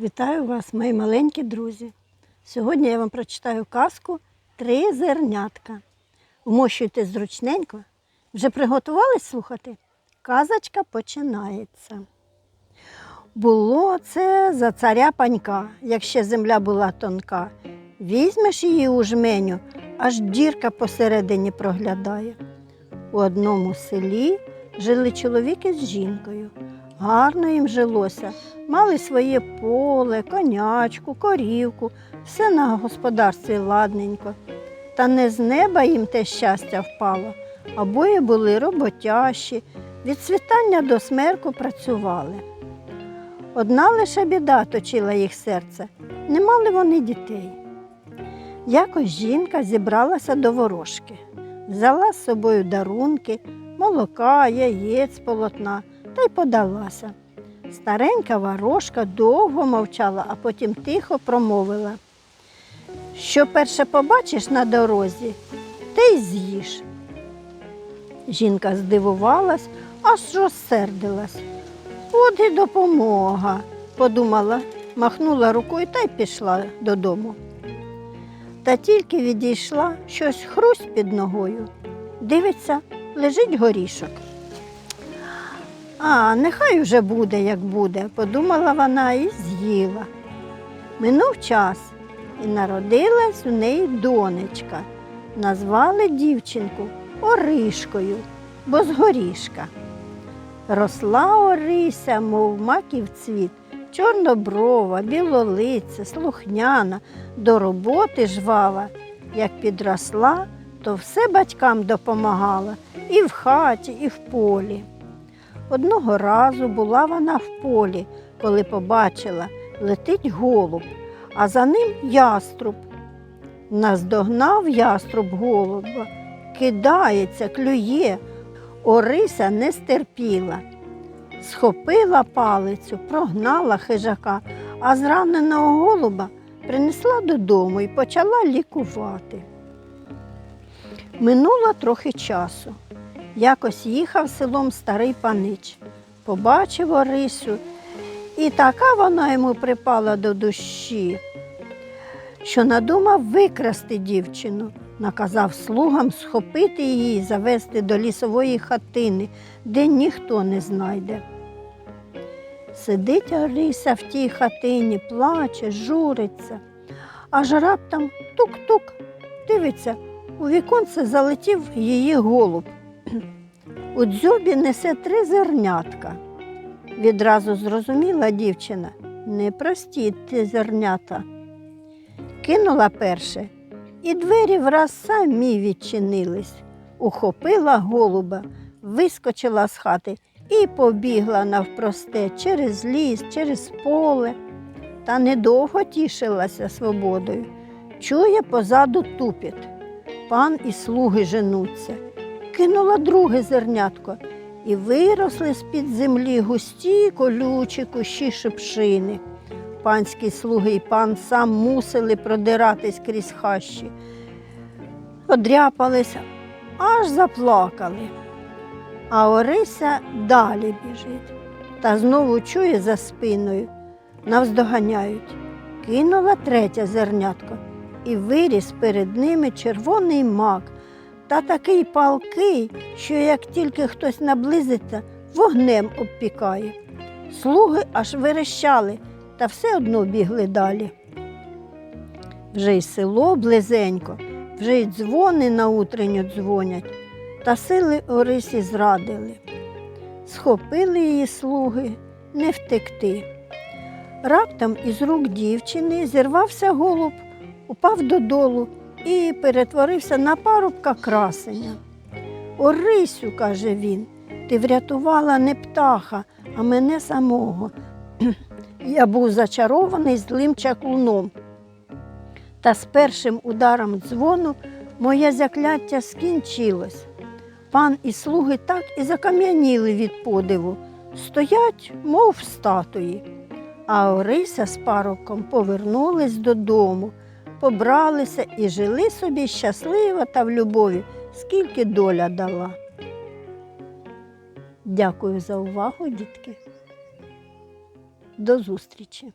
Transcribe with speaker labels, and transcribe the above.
Speaker 1: Вітаю вас, мої маленькі друзі. Сьогодні я вам прочитаю казку Три зернятка. Вмощуйте зручненько. Вже приготувались слухати? Казочка починається. Було це за царя панька, як ще земля була тонка. Візьмеш її у жменю, аж дірка посередині проглядає. У одному селі жили чоловік із жінкою. Гарно їм жилося, мали своє поле, конячку, корівку, все на господарстві ладненько. Та не з неба їм те щастя впало, обоє були роботящі, від світання до смерку працювали. Одна лише біда точила їх серце, не мали вони дітей. Якось жінка зібралася до ворожки, взяла з собою дарунки, молока, яєць, полотна та й подалася. Старенька ворожка довго мовчала, а потім тихо промовила. Що перше побачиш на дорозі, те й з'їж. Жінка здивувалась, аж розсердилась. От і допомога, подумала, махнула рукою та й пішла додому. Та тільки відійшла щось хрусь під ногою. Дивиться, лежить горішок. А, нехай уже буде, як буде, подумала вона і з'їла. Минув час, і народилась у неї донечка. Назвали дівчинку Оришкою, бо з горішка. Росла Орися, мов маків цвіт, чорноброва, білолиця, слухняна, до роботи жвава. Як підросла, то все батькам допомагала і в хаті, і в полі. Одного разу була вона в полі, коли побачила, летить голуб, а за ним яструб. Наздогнав яструб голуба, кидається, клює. Орися не стерпіла. Схопила палицю, прогнала хижака, а зраненого голуба принесла додому і почала лікувати. Минуло трохи часу. Якось їхав селом старий панич, побачив Орисю, і така вона йому припала до душі, що надумав викрасти дівчину, наказав слугам схопити її і завести до лісової хатини, де ніхто не знайде. Сидить Орися в тій хатині, плаче, журиться, аж раптом тук-тук, дивиться, у віконце залетів її голуб. У дзьобі несе три зернятка. Відразу зрозуміла дівчина, непрості ті зернята. Кинула перше, і двері враз самі відчинились. Ухопила голуба, вискочила з хати і побігла навпросте через ліс, через поле. Та недовго тішилася свободою. Чує позаду тупіт. Пан і слуги женуться кинула друге зернятко, і виросли з-під землі густі колючі кущі шипшини. Панські слуги і пан сам мусили продиратись крізь хащі. Одряпалися, аж заплакали. А Орися далі біжить та знову чує за спиною, навздоганяють. Кинула третє зернятко і виріс перед ними червоний мак та такий палкий, що як тільки хтось наблизиться, вогнем обпікає. Слуги аж верещали та все одно бігли далі. Вже й село близенько, вже й дзвони на утренню дзвонять, та сили Орисі зрадили. Схопили її слуги не втекти. Раптом із рук дівчини зірвався голуб, упав додолу і перетворився на парубка красення. Орисю, каже він, ти врятувала не птаха, а мене самого. Я був зачарований злим чаклуном. Та з першим ударом дзвону моє закляття скінчилось. Пан і слуги так і закам'яніли від подиву, стоять, мов статуї. А Орися з парубком повернулись додому побралися і жили собі щасливо та в любові, скільки доля дала. Дякую за увагу, дітки. До зустрічі!